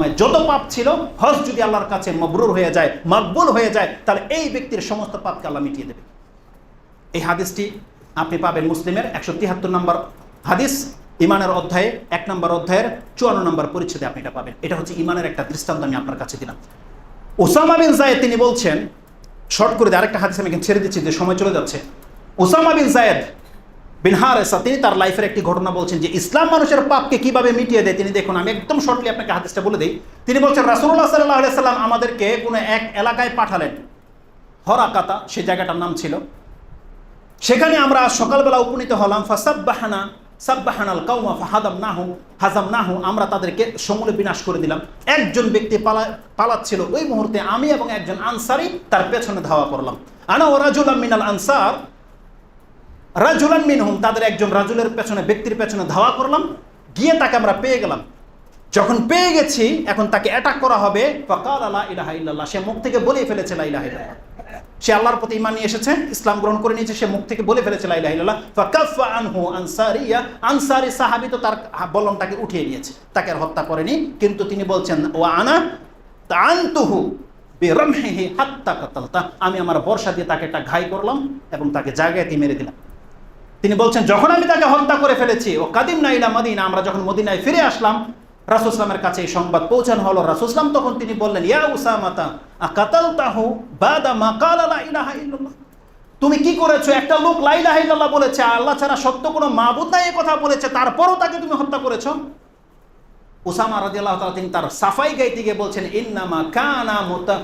নামায় যত পাপ ছিল, হজ যদি আল্লাহর কাছে মবরুর হয়ে যায়, মকবুল হয়ে যায়, তাহলে এই ব্যক্তির সমস্ত পাপকে আল্লাহ মিটিয়ে দেবে। এই হাদিসটি আপনি পাবেন মুসলিমের একশো তিয়াত্তর নম্বর হাদিস, ইমানের অধ্যায়ে এক নম্বর অধ্যায়ের চুয়ান্ন নম্বর পরিচ্ছেদে আপনি এটা পাবেন। এটা হচ্ছে ইমানের একটা দৃষ্টান্ত আমি আপনার কাছে দিলাম। ওসামা বিন জায়েদ তিনি বলছেন, শর্ট করে আরেকটা হাদিস আমি ছেড়ে দিচ্ছি, যে সময় চলে যাচ্ছে। ওসামা বিন জায়েদ বিন হারেসা, তিনি তার লাইফের একটি ঘটনা বলছেন যে ইসলাম মানুষের পাপকে কীভাবে মিটিয়ে দেয়, তিনি দেখুন, আমি একদম শর্টলি আপনাকে হাদিসটা বলে দিই। তিনি বলছেন রাসুল্লাহ সাল্লাহ সাল্লাম আমাদেরকে কোনো এক এলাকায় পাঠালেন। হরাকাতা, সে জায়গাটার নাম ছিল। সেখানে আমরা সকালবেলা উপনীত হলাম, ফাসাব্বাহানা, সাব্বাহানাল কাউমা ফাহাদাম নাহু হাজাম নাহু আমরা তাদেরকে সমূলে বিনাশ করে দিলাম। একজন ব্যক্তি পালা, পালাচ্ছিল ওই মুহূর্তে আমি এবং একজন আনসারি তার পেছনে ধাওয়া করলাম। আনা ও রাজুলাম মিনাল আনসার রাজুলান মিনহুম, তাদের একজন রাজুলের পেছনে, ব্যক্তির পেছনে ধাওয়া করলাম, গিয়ে তাকে আমরা পেয়ে গেলাম। যখন পেয়ে গেছি, এখন তাকে অ্যাটাক করা হবে। ফকাল আলা ইলাহা ইল্লাল্লাহ, সে মুখ থেকে বলে ফেলেছে লা ইলাহা ইল্লাল্লাহ। সে আল্লাহর প্রতি ইমান নিয়ে এসেছে, ইসলাম গ্রহণ করে নিয়েছে, সে মুখ থেকে বলে ফেলেছে লা ইলাহা ইল্লাল্লাহ। ফাকাফা আনহু আনসারিয়া, আনসারি সাহাবী তো তার বলনটাকে উঠিয়ে নিয়েছে। তাকে আর হত্যা করেনি, কিন্তু তিনি বলছেন ও আনা তানতুহু বিরামহিহি হাত্তা আমি আমার বর্ষা দিয়ে তাকে একটা ঘাই করলাম এবং তাকে জায়গায় মেরে দিলাম। তিনি বলছেন, যখন আমি তাকে হত্যা করে ফেলেছি, ও কাদিম নাইলা মদিনা, আমরা যখন মদিনায় ফিরে আসলাম রাসুসলামের কাছে এই সংবাদ পৌঁছানো হলো। রাসুসলাম তখন তিনি বললেন, ইয়া উসামাতা আকাতাল তাহু বাদা মাকাল লা ইলাহা ইল্লাল্লাহ? তুমি কি করেছ? একটা লোক লা ইলাহা ইল্লাল্লাহ বলেছে আল্লাহ ছাড়া সত্য কোনো মাবুদ নাই এই কথা বলেছে, তারপরও তাকে তুমি হত্যা করেছ? উসামা রাদিয়াল্লাহু তাআলা তিনি তার সাফাই গাইতে গিয়ে বলছেন, ইন্নামা কানা মুতা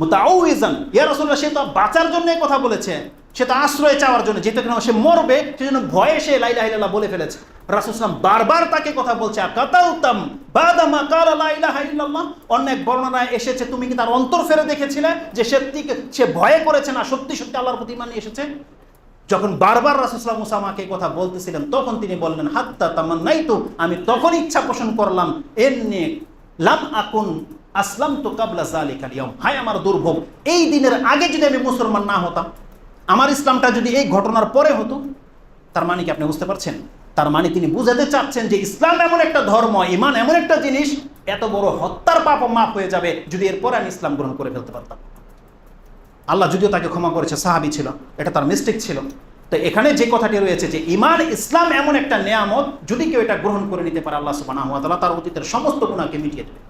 মুতাউইজান ইয়া রাসূলুল্লাহ, সে তো বাঁচার জন্য কথা বলেছে। সে তো আশ্রয় চাওয়ার জন্য, যেহেতু কিনা সে মরবে সেজন্য ভয়ে সে লা ইলাহা ইল্লাল্লাহ বলে ফেলেছে। রাসূলুল্লাহ বারবার তাকে কথা বলছে কাতালতাম বাদা মা কালা ইলাহা ইল্লাল্লাহ। অনেক বর্ণনায় এসেছে, তুমি কি তার অন্তর ফেরে দেখেছিলে যে সত্যি সে ভয়ে করেছে না? সত্যি সত্যি আল্লাহর প্রতি মানে এসেছে? যখন বারবার রাসুসলাম মুসামাকে কথা বলতেছিলেন, তখন তিনি বললেন, হাত্তা তামান নাই তো আমি তখন ইচ্ছা পোষণ করলাম এমনি লাম আকুন আসলাম তো কাবলা জালিকাল ইয়ম হায় আমার দুর্ভোগ। এই দিনের আগে যদি আমি মুসলমান না হতাম, আমার ইসলামটা যদি এই ঘটনার পরে হতো, তার মানে কি আপনি বুঝতে পারছেন? তার মানে তিনি বুঝাতে চাচ্ছেন যে ইসলাম এমন একটা ধর্ম ইমান এমন একটা জিনিস, এত বড় হত্যার পাপ মাপ হয়ে যাবে যদি এরপরে আমি ইসলাম গ্রহণ করে ফেলতে পারতাম। আল্লাহ যদিও তাকে ক্ষমা করেছে, সাহাবি ছিল, এটা তার মিস্টেক ছিল। তো এখানে যে কথাটি রয়েছে যে ইমান ইসলাম এমন একটা নেয়ামত, যদি কেউ এটা গ্রহণ করে নিতে পারে, আল্লাহ সুবাহ তার অতীতের সমস্ত গুণাকে মিটিয়ে দেবে।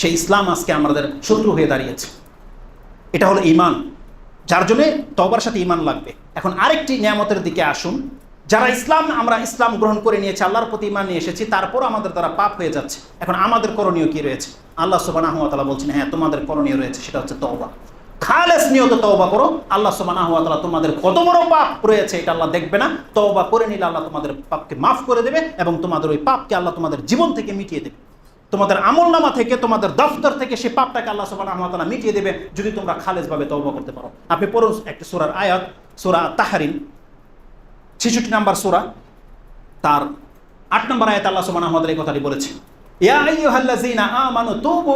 সেই ইসলাম আজকে আমাদের শত্রু হয়ে দাঁড়িয়েছে। এটা হলো ইমান যার জন্য তবার সাথে ইমান লাগবে। এখন আরেকটি নিয়ামতের দিকে আসুন। যারা ইসলাম, আমরা ইসলাম গ্রহণ করে নিয়েছি, আল্লাহর প্রতি ইমান নিয়ে এসেছি তারপর আমাদের দ্বারা পাপ হয়ে যাচ্ছে। এখন আমাদের করণীয় কি রয়েছে? আল্লাহ সুবাহ বলছেন হ্যাঁ তোমাদের করণীয় রয়েছে, সেটা হচ্ছে তওবা। খালেস নিয়ত তওবা করো। আল্লাহ সুবহানাহু ওয়া তাআলা তোমাদের কত বড় পাপ রয়েছে, এটা আল্লাহ দেখবে না। তওবা করে নিলে আল্লাহ তোমাদের পাপকে মাফ করে দেবে এবং তোমাদের ওই পাপকে আল্লাহ তোমাদের জীবন থেকে মিটিয়ে দেবে। তোমাদের আমলনামা থেকে, তোমাদের দফতর থেকে সেই পাপটাকে আল্লাহ সুবহানাহু ওয়া তাআলা মিটিয়ে দেবে যদি তোমরা খালেসভাবে তওবা করতে পারো। আপনি পড়ুন একটা সূরার আয়াত, সূরা তাহরিম 66 নাম্বার সূরা, তার আট নম্বর আয়াত আল্লাহ সুবহানাহু ওয়া এই কথাটি বলেছে তুবু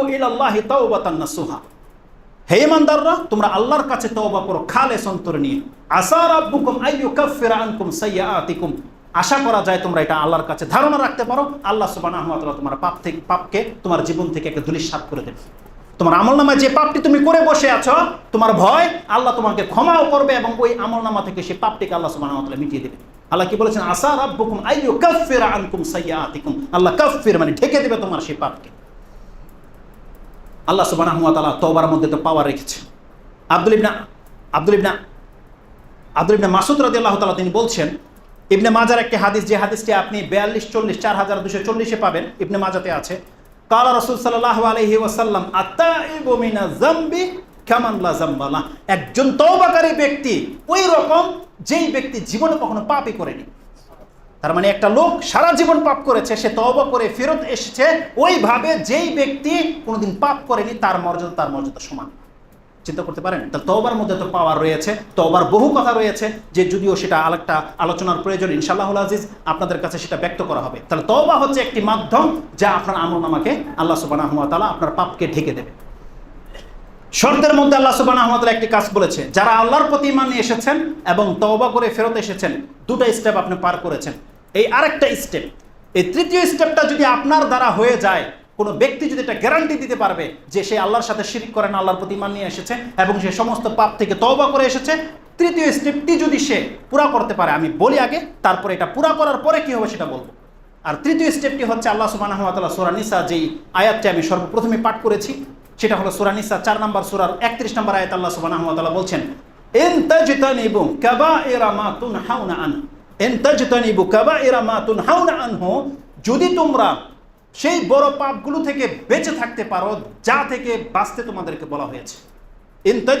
হে তোমরা আল্লাহর কাছে আশা করা যায় তোমরা এটা আল্লাহর কাছে ধারণা রাখতে পারো। আল্লাহ ওয়া তোমার পাপ থেকে পাপকে তোমার জীবন থেকে একটা ধুলিস্যাৎ করে দেবে। তোমার আমল আমলনামায় যে পাপটি তুমি করে বসে আছো, তোমার ভয় আল্লাহ তোমাকে ক্ষমাও করবে এবং ওই আমলনামা থেকে সেই পাপটিকে আল্লাহ ওয়া মিটিয়ে দেবে। আল্লাহ কি বলেছেন? আসা রাব্বুকুম আইয়ুকাফিরা আনকুম সাইয়্যাতিকুম। আল্লাহ কাফির মানে ঢেকে দেবে তোমার সেই পাপকে। আল্লাহ সুবাহ তালা তওবার মধ্যে তো পাওয়ার রেখেছে। আব্দুল ইবনা আব্দুল ইবনা আব্দুল ইবনা মাসুদ রাদি আল্লাহ তালা তিনি বলছেন ইবনে মাজার একটি হাদিস, যে হাদিসটি আপনি বিয়াল্লিশ, চল্লিশ, চার হাজার দুশো চল্লিশে পাবেন, ইবনে মাজাতে আছে। কালা রসুল সাল্লাহ আলহি একজন তওবাকারী ব্যক্তি ওই রকম যেই ব্যক্তি জীবনে কখনো পাপই করেনি। তার মানে একটা লোক সারা জীবন পাপ করেছে, সে তওবা করে ফেরত এসেছে, ওইভাবে যেই ব্যক্তি কোনোদিন পাপ করেনি, তার মর্যাদা তার মর্যাদা সমান। চিন্তা করতে পারেন? তাহলে তওবার মধ্যে তো পাওয়ার রয়েছে, তওবার বহু কথা রয়েছে, যে যদিও সেটা আরেকটা আলোচনার প্রয়োজন ইনশাল্লাহুল আজিজ, আপনাদের কাছে সেটা ব্যক্ত করা হবে। তাহলে তওবা হচ্ছে একটি মাধ্যম যা আপনার আমলনামাকে আল্লাহ তাআলা আপনার পাপকে ঢেকে দেবে। শর্তের মধ্যে আল্লাহ তাআলা একটি কাজ বলেছে, যারা আল্লাহর প্রতি ঈমান নিয়ে এসেছেন এবং তওবা করে ফেরত এসেছেন, দুটো স্টেপ আপনি পার করেছেন। এই আরেকটা স্টেপ এই তৃতীয় স্টেপটা যদি আপনার দ্বারা হয়ে যায় কোনো ব্যক্তি যদি এটা গ্যারান্টি দিতে পারবে যে সে আল্লাহর সাথে শিরিক করে না, আল্লাহর প্রতি ইমান নিয়ে এসেছে এবং সে সমস্ত পাপ থেকে তওবা করে এসেছে, তৃতীয় স্টেপটি যদি সে পুরা করতে পারে, আমি বলি আগে, তারপরে এটা পুরা করার পরে কি হবে সেটা বলব। আর তৃতীয় স্টেপটি হচ্ছে আল্লাহ সুবহানাহু ওয়া তাআলা সূরা নিসা যেই আয়াতটি আমি সর্বপ্রথমে পাঠ করেছি, সেটা হলো সূরা নিসা চার নম্বর, সূরার একত্রিশ নম্বর আয়াত আল্লাহ তাআলা বলছেন যদি তোমরা সেই বড় পাপগুলো থেকে বেঁচে থাকতে পারো, যা থেকে বাঁচতে তোমাদেরকে বলা হয়েছে। বলছেন,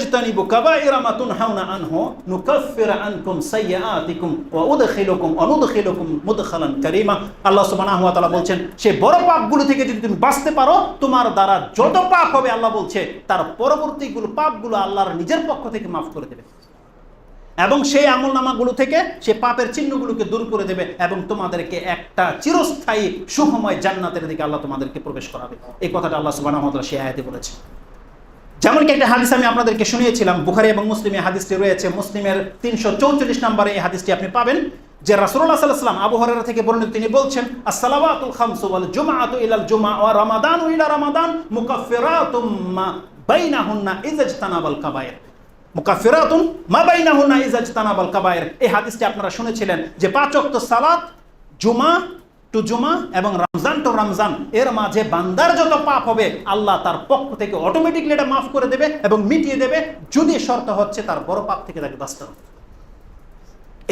সেই বড় পাপগুলো থেকে যদি তুমি বাঁচতে পারো, তোমার দ্বারা যত পাপ হবে, আল্লাহ বলছে, তার পরবর্তীগুলো পাপগুলো আল্লাহর নিজের পক্ষ থেকে মাফ করে দেবে। এবং সেই আমল নামাগুলো থেকে সে পাপের চিহ্নগুলোকে দূর করে দেবে এবং তোমাদেরকে একটা চিরস্থায়ী, সুখময় জান্নাতের দিকে আল্লাহ তোমাদেরকে প্রবেশ করাবে। এই কথাটা আল্লাহ তাআলা সেই আয়াতে বলেছে যেমন কি একটা হাদিস আমি আপনাদেরকে শুনিয়েছিলাম, বুখারি এবং মুসলিমে হাদিসটি রয়েছে। মুসলিমের তিনশো চৌচল্লিশ নম্বরে এই হাদিসটি আপনি পাবেন, যে রাসূলুল্লাহ সাল্লাল্লাহু আলাইহি আবু থেকে বর্ণিত তিনি বলছেন, আসসালাওয়াতুল খামসু ওয়াল কাবায়ের। মুকাফিরাতুন মা ইযা ইজতানাবাল কাবায়ের। এই হাদিসটি আপনারা শুনেছিলেন যে পাঁচ ওয়াক্ত সালাত, জুমা টু জুমা এবং রমজান টু রমজান, এর মাঝে বান্দার যত পাপ হবে, আল্লাহ তার পক্ষ থেকে অটোমেটিকলি এটা মাফ করে দেবে এবং মিটিয়ে দেবে। যদি শর্ত হচ্ছে তার বড় পাপ থেকে তাকে বাঁচতে হবে।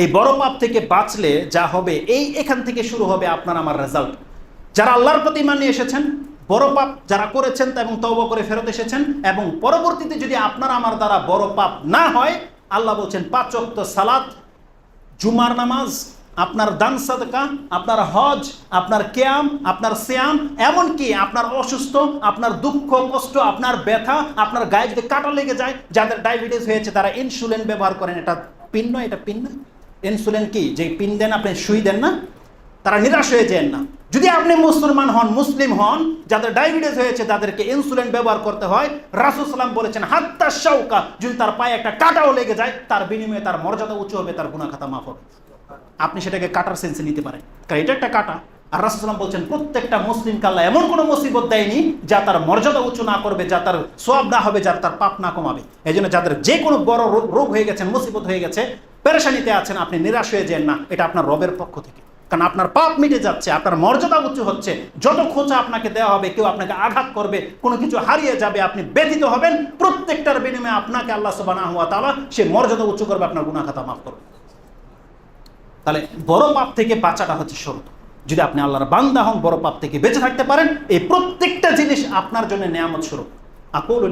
এই বড় পাপ থেকে বাঁচলে যা হবে, এই এখান থেকে শুরু হবে আপনার আমার রেজাল্ট যারা আল্লাহর প্রতি মানে এসেছেন বড় পাপ যারা করেছেন এবং তওবা করে ফেরত এসেছেন এবং পরবর্তীতে যদি আপনার আমার দ্বারা বড় পাপ না হয়, আল্লাহ বলছেন, পাঁচ ওয়াক্ত সালাত, জুমার নামাজ, আপনার দান সাদকা, আপনার হজ, আপনার ক্যাম, আপনার শ্যাম এমনকি আপনার অসুস্থ, আপনার দুঃখ, কষ্ট, আপনার ব্যথা, আপনার গায়ে যদি কাটা লেগে যায়, যাদের ডায়াবেটিস হয়েছে, তারা ইনসুলিন ব্যবহার করেন। এটা পিন এটা পিন ইনসুলিন কি? যে পিন দেন আপনি, সুই দেন না? তারা নিরাশ হয়ে যান না। যদি আপনি মুসলমান হন, মুসলিম হন, যাদের ডায়াবেটিস হয়েছে, তাদেরকে ইনসুলিন ব্যবহার করতে হয়। রাসুল সাল্লাম বলেছেন, হাত্তা শাউকা যদি তার পায়ে একটা কাটাও লেগে যায়, তার বিনিময়ে তার মর্যাদা উঁচু হবে, তার গুণা খাতা মাফ হবে। আপনি সেটাকে কাটার সেন্সে নিতে পারেন। কারণ এটা একটা কাটা। আর রাসুলাম বলছেন, প্রত্যেকটা মুসলিম কাল্লা এমন কোনো মুসিবত দেয়নি, যা তার মর্যাদা উঁচু না করবে, যা তার সব না হবে, যা তার পাপ না কমাবে। এই জন্য যাদের যে কোনো বড় রোগ হয়ে গেছেন, মুসিবত হয়ে গেছে, পেরেশানিতে আছেন, আপনি নিরাশ হয়ে যান না। এটা আপনার রবের পক্ষ থেকে। কারণ আপনার পাপ মিটে যাচ্ছে, আপনার মর্যাদা উঁচু হচ্ছে। যত খোঁচা আপনাকে দেওয়া হবে, কেউ আপনাকে আঘাত করবে, কোনো কিছু হারিয়ে যাবে, আপনি ব্যথিত হবেন, প্রত্যেকটার বিনিময়ে আপনাকে আল্লাহ সুবহানাহু ওয়া তাআলা সে মর্যাদা উঁচু করবে, আপনার গুনাহ খাতা মাফ করবে। তাহলে বড় পাপ থেকে বাঁচাটা হচ্ছে শর্ত। যদি আপনি আল্লাহর বান্দা হন, বড় পাপ থেকে বেঁচে থাকতে পারেন, এই প্রত্যেকটা জিনিস আপনার জন্য নেয়ামত স্বরূপ। আকুল